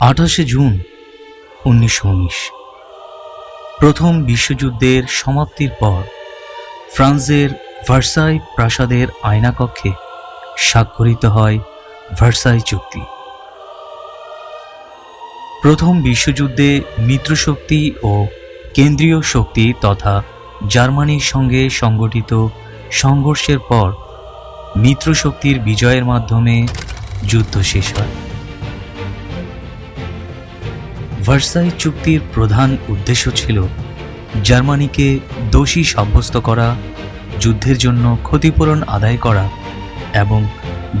আঠাশে জুন উনিশশো উনিশ। প্রথম বিশ্বযুদ্ধের সমাপ্তির পর ফ্রান্সের ভার্সাই প্রাসাদের আয়নাকক্ষে স্বাক্ষরিত হয় ভার্সাই চুক্তি। প্রথম বিশ্বযুদ্ধে মিত্রশক্তি ও কেন্দ্রীয় শক্তি তথা জার্মানির সঙ্গে সংগঠিত সংঘর্ষের পর মিত্রশক্তির বিজয়ের মাধ্যমে যুদ্ধ শেষ হয়। ভার্সাই চুক্তির প্রধান উদ্দেশ্য ছিল জার্মানিকে দোষী সাব্যস্ত করা, যুদ্ধের জন্য ক্ষতিপূরণ আদায় করা এবং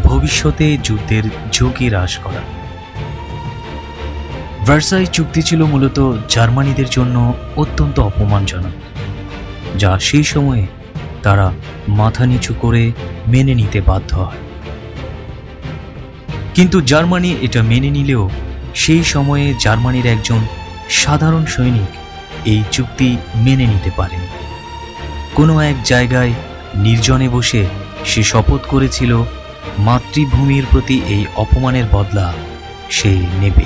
ভবিষ্যতে যুদ্ধের ঝুঁকি হ্রাস করা। ভার্সাই চুক্তি ছিল মূলত জার্মানিদের জন্য অত্যন্ত অপমানজনক, যা সেই সময়ে তারা মাথা নিচু করে মেনে নিতে বাধ্য হয়। কিন্তু জার্মানি এটা মেনে নিলেও সেই সময়ে জার্মানির একজন সাধারণ সৈনিক এই চুক্তি মেনে নিতে পারেনি। কোনো এক জায়গায় নির্জনে বসে সে শপথ করেছিল, মাতৃভূমির প্রতি এই অপমানের বদলা সে নেবে।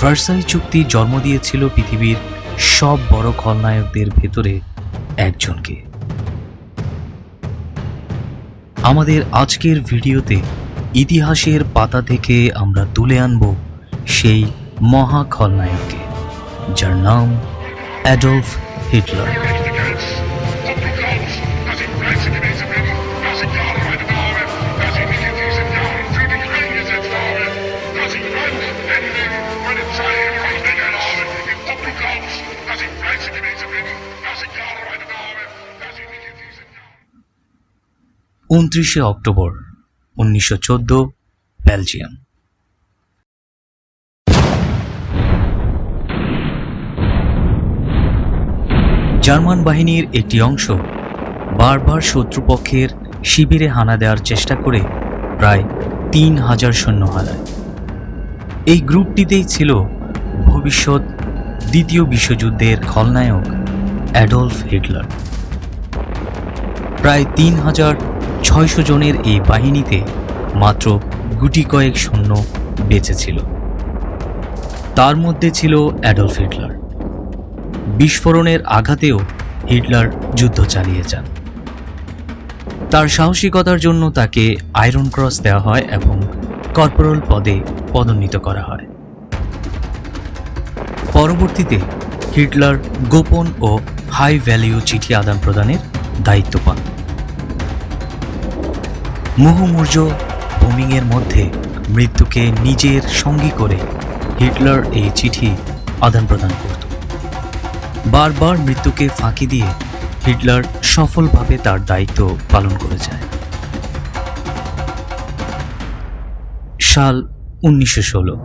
ভার্সাই চুক্তি জন্ম দিয়েছিল পৃথিবীর সব বড় খলনায়কদের ভেতরে একজনকে। আমাদের আজকের ভিডিওতে ইতিহাসের পাতা থেকে আমরা তুলে আনব সেই মহা খলনায়ককে, যার নাম অ্যাডলফ হিটলার। উনত্রিশে অক্টোবর উনিশশো চোদ্দ, বেলজিয়াম। জার্মান বাহিনীর একটি অংশ বারবার শত্রুপক্ষের শিবিরে হানা দেওয়ার চেষ্টা করে প্রায় তিন হাজার সৈন্য হারায়। এই গ্রুপটিতেই ছিল ভবিষ্যৎ দ্বিতীয় বিশ্বযুদ্ধের খলনায়ক অ্যাডলফ হিটলার। প্রায় তিন হাজার ছয়শো জনের এই বাহিনীতে মাত্র গুটি কয়েক সৈন্য বেঁচে ছিল। তার মধ্যে ছিল অ্যাডলফ হিটলার। বিস্ফোরণের আঘাতেও হিটলার যুদ্ধ চালিয়ে যান। তার সাহসিকতার জন্য তাকে আয়রন ক্রস দেওয়া হয় এবং কর্পোরাল পদে পদোন্নীত করা হয়। পরবর্তীতে হিটলার গোপন ও হাই ভ্যালিউ চিঠি আদান প্রদানের দায়িত্ব পান। মুহুমূর্য বোমিংয়ের মধ্যে মৃত্যুকে নিজের সঙ্গী করে হিটলার এই চিঠি আদান প্রদান করত। বারবার মৃত্যুকে ফাঁকি দিয়ে হিটলার সফলভাবে তার দায়িত্ব পালন করে যায়। সাল উনিশশো ষোলো।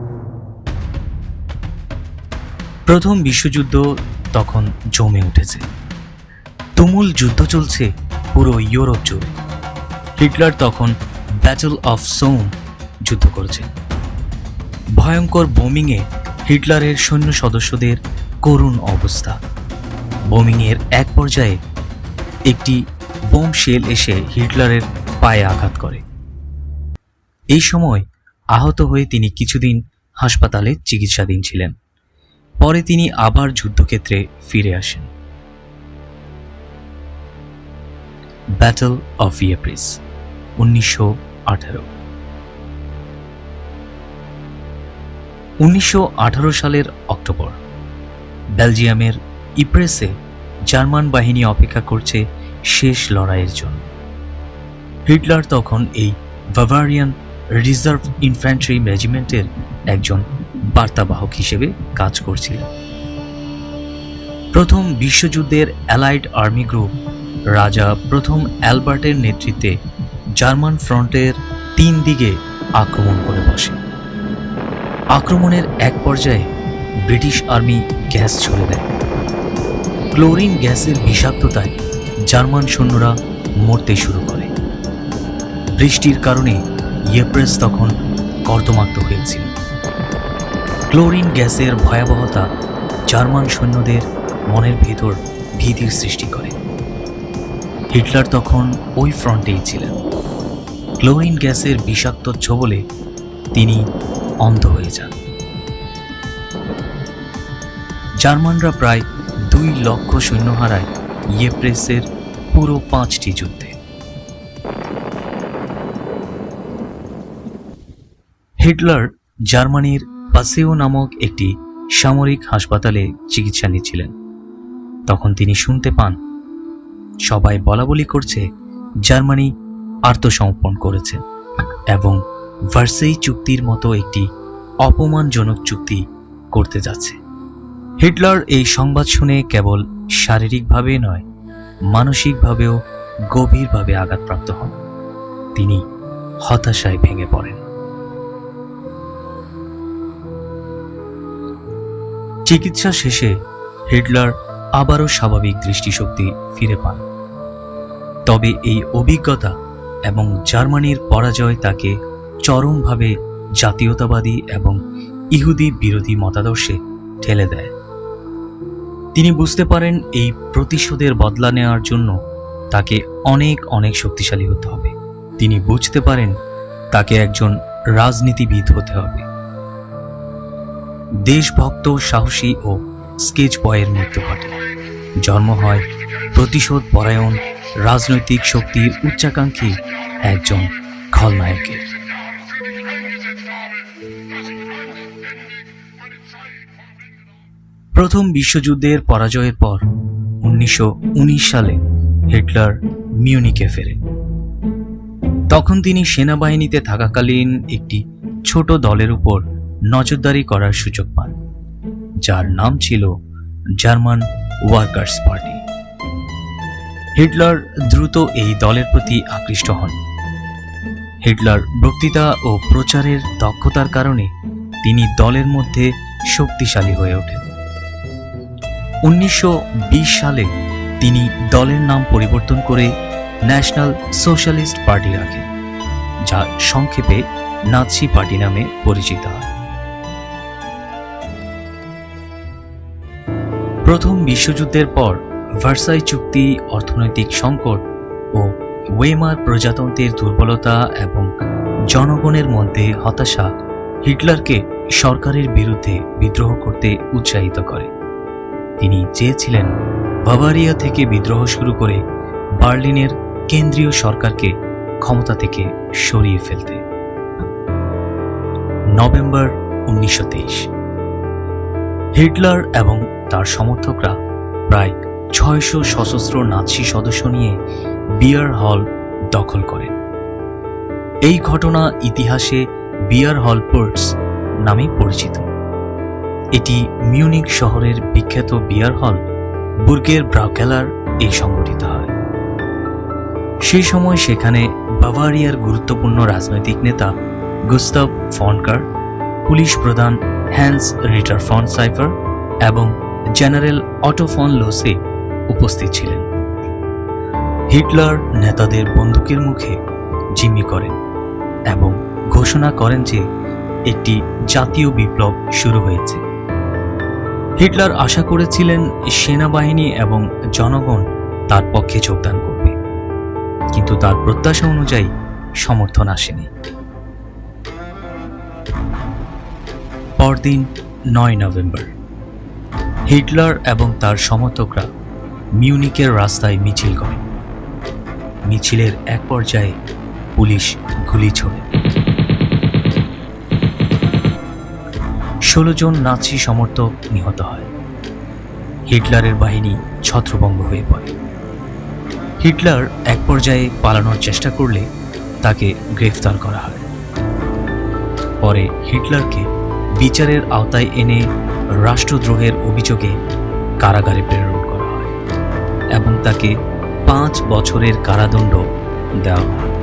প্রথম বিশ্বযুদ্ধ তখন জমে উঠেছে। তুমুল যুদ্ধ চলছে পুরো ইউরোপ জুড়ে। হিটলার তখন ব্যাটল অফ সোম যুদ্ধ করেছেন ভয়ঙ্কর বোমিংয়ে হিটলারের সৈন্য সদস্যদের করুণ অবস্থা। বোমিংয়ের এক পর্যায়ে একটি বোম শেল এসে হিটলারের পায়ে আঘাত করে। এই সময় আহত হয়ে তিনি কিছুদিন হাসপাতালে চিকিৎসাধীন ছিলেন। পরে তিনি আবার যুদ্ধক্ষেত্রে ফিরে আসেন। ব্যাটল অফ ইয়েপ্রিস উনিশশো আঠারো। উনিশশো সালের অক্টোবর, বেলজিয়ামের ইপ্রেসে জার্মান বাহিনী অপেক্ষা করছে শেষ লড়াইয়ের জন্য। হিটলার তখন এই বাভারিয়ান রিজার্ভ ইনফ্যান্ট্রি রেজিমেন্টের একজন বার্তাবাহক হিসেবে কাজ করছিলেন। প্রথম বিশ্বযুদ্ধের অ্যালাইড আর্মি গ্রুপ, রাজা প্রথম অ্যালবার্টের নেতৃত্বে জার্মান ফ্রন্টের তিন দিকে আক্রমণ করে বসে। আক্রমণের এক পর্যায়ে ব্রিটিশ আর্মি গ্যাস ছড়ে দেয়। ক্লোরিন গ্যাসের বিষাক্ততায় জার্মান সৈন্যরা মরতে শুরু করে। বৃষ্টির কারণে ইয়েপ্রেস তখন কর্দমাক্ত হয়েছিল। ক্লোরিন গ্যাসের ভয়াবহতা জার্মান সৈন্যদের মনের ভেতর ভীতির সৃষ্টি করে। হিটলার তখন ওই ফ্রন্টেই ছিলেন। ক্লোরিন গ্যাসের বিষাক্ত ছোবলে তিনি অন্ধ হয়ে যান। জার্মানরা প্রায় দুই লক্ষ সৈন্য হারায় ইয়েপ্রেসের পুরো পাঁচটি যুদ্ধে। হিটলার জার্মানির পাসেও নামক একটি সামরিক হাসপাতালে চিকিৎসা নিচ্ছিলেন। তখন তিনি শুনতে পান, সবাই বলাবলি করছে, জার্মানি আত্মসমর্পণ করেছে এবং ভার্সেই চুক্তির মতো একটি অপমানজনক চুক্তি করতে যাচ্ছে। হিটলার এই সংবাদ শুনে কেবল শারীরিকভাবে নয়, মানসিকভাবেও গভীরভাবে আঘাতপ্রাপ্ত হন। তিনি হতাশায় ভেঙে পড়েন। চিকিৎসা শেষে হিটলার আবারও স্বাভাবিক দৃষ্টিশক্তি ফিরে পান। তবে এই অভিজ্ঞতা এবং জার্মানির পরাজয় তাকে চরমভাবে জাতীয়তাবাদী এবং ইহুদি বিরোধী মতাদর্শে ঠেলে দেয়। তিনি বুঝতে পারেন এই প্রতিশোধের বদলা নেওয়ার জন্য তাকে অনেক অনেক শক্তিশালী হতে হবে। তিনি বুঝতে পারেন তাকে একজন রাজনীতিবিদ হতে হবে। দেশভক্ত, সাহসী ও স্কেচ বয়ের মৃত্যু ঘটে। জন্ম হয় প্রতিশোধ পরায়ণ রাজনৈতিক শক্তির উচ্চাকাঙ্ক্ষী একজন খলনায়কের। প্রথম বিশ্বযুদ্ধের পরাজয়ের পর উনিশশো উনিশ সালে হিটলার মিউনিকে ফেরেন। তখন তিনি সেনাবাহিনীতে থাকাকালীন একটি ছোট দলের উপর নজরদারি করার সুযোগ পান, যার নাম ছিল জার্মান ওয়ার্কার্স পার্টি। হিটলার দ্রুত এই দলের প্রতি আকৃষ্ট হন। হিটলার বক্তৃতা ও প্রচারের দক্ষতার কারণে তিনি দলের মধ্যে শক্তিশালী হয়ে ওঠেন। উনিশশো বিশ সালে তিনি দলের নাম পরিবর্তন করে ন্যাশনাল সোশ্যালিস্ট পার্টি রাখেন, যা সংক্ষেপে নাৎসি পার্টি নামে পরিচিত হয়। প্রথম বিশ্বযুদ্ধের পর ভার্সাই চুক্তি, অর্থনৈতিক সংকট ও ওয়েমার প্রজাতন্ত্রের দুর্বলতা এবং জনগণের মধ্যে হতাশা হিটলারকে সরকারের বিরুদ্ধে বিদ্রোহ করতে উৎসাহিত করে। তিনি চেয়েছিলেন বাভারিয়া থেকে বিদ্রোহ শুরু করে বার্লিনের কেন্দ্রীয় সরকারকে ক্ষমতা থেকে সরিয়ে ফেলতে। নভেম্বর উনিশশো তেইশ। হিটলার এবং তার সমর্থকরা প্রায় ছয়শো সশস্ত্র নাৎসি সদস্য নিয়ে বিয়ার হল দখল করেন এই ঘটনা ইতিহাসে বিয়ার হল পোর্টস নামে পরিচিত। এটি মিউনিক শহরের বিখ্যাত বিয়ার হল বুর্গের ব্রাউকেলার এই সংগঠিত হয়। সেই সময় সেখানে বাভারিয়ার গুরুত্বপূর্ণ রাজনৈতিক নেতা গুস্তাভ ফনকার, পুলিশ প্রধান হ্যান্স রিটার ফন সাইফার এবং জেনারেল অটো ফন লোসে উপস্থিত ছিলেন। হিটলার নেতাদের বন্দুকের মুখে জিম্মি করেন এবং ঘোষণা করেন যে একটি জাতীয় বিপ্লব শুরু হয়েছে। হিটলার আশা করেছিলেন সেনাবাহিনী এবং জনগণ তার পক্ষে যোগদান করবে। কিন্তু তার প্রত্যাশা অনুযায়ী সমর্থন আসেনি। পরদিন নয় নভেম্বর, হিটলার এবং তার সমর্থকরা মিউনিকের রাস্তায় মিছিল করে। মিছিলের এক পর্যায়ে পুলিশ গুলি ছোড়ে। ষোলো জন নাৎসি সমর্থক নিহত হয়। হিটলারের বাহিনী ছত্রভঙ্গ হয়ে পড়ে। হিটলার এক পর্যায়ে পালানোর চেষ্টা করলে তাকে গ্রেফতার করা হয়। পরে হিটলারকে বিচারের আওতায় এনে রাষ্ট্রদ্রোহের অভিযোগে কারাগারে প্রেরণ এবং তাকে পাঁচ বছরের কারাদণ্ড দেওয়া হয়।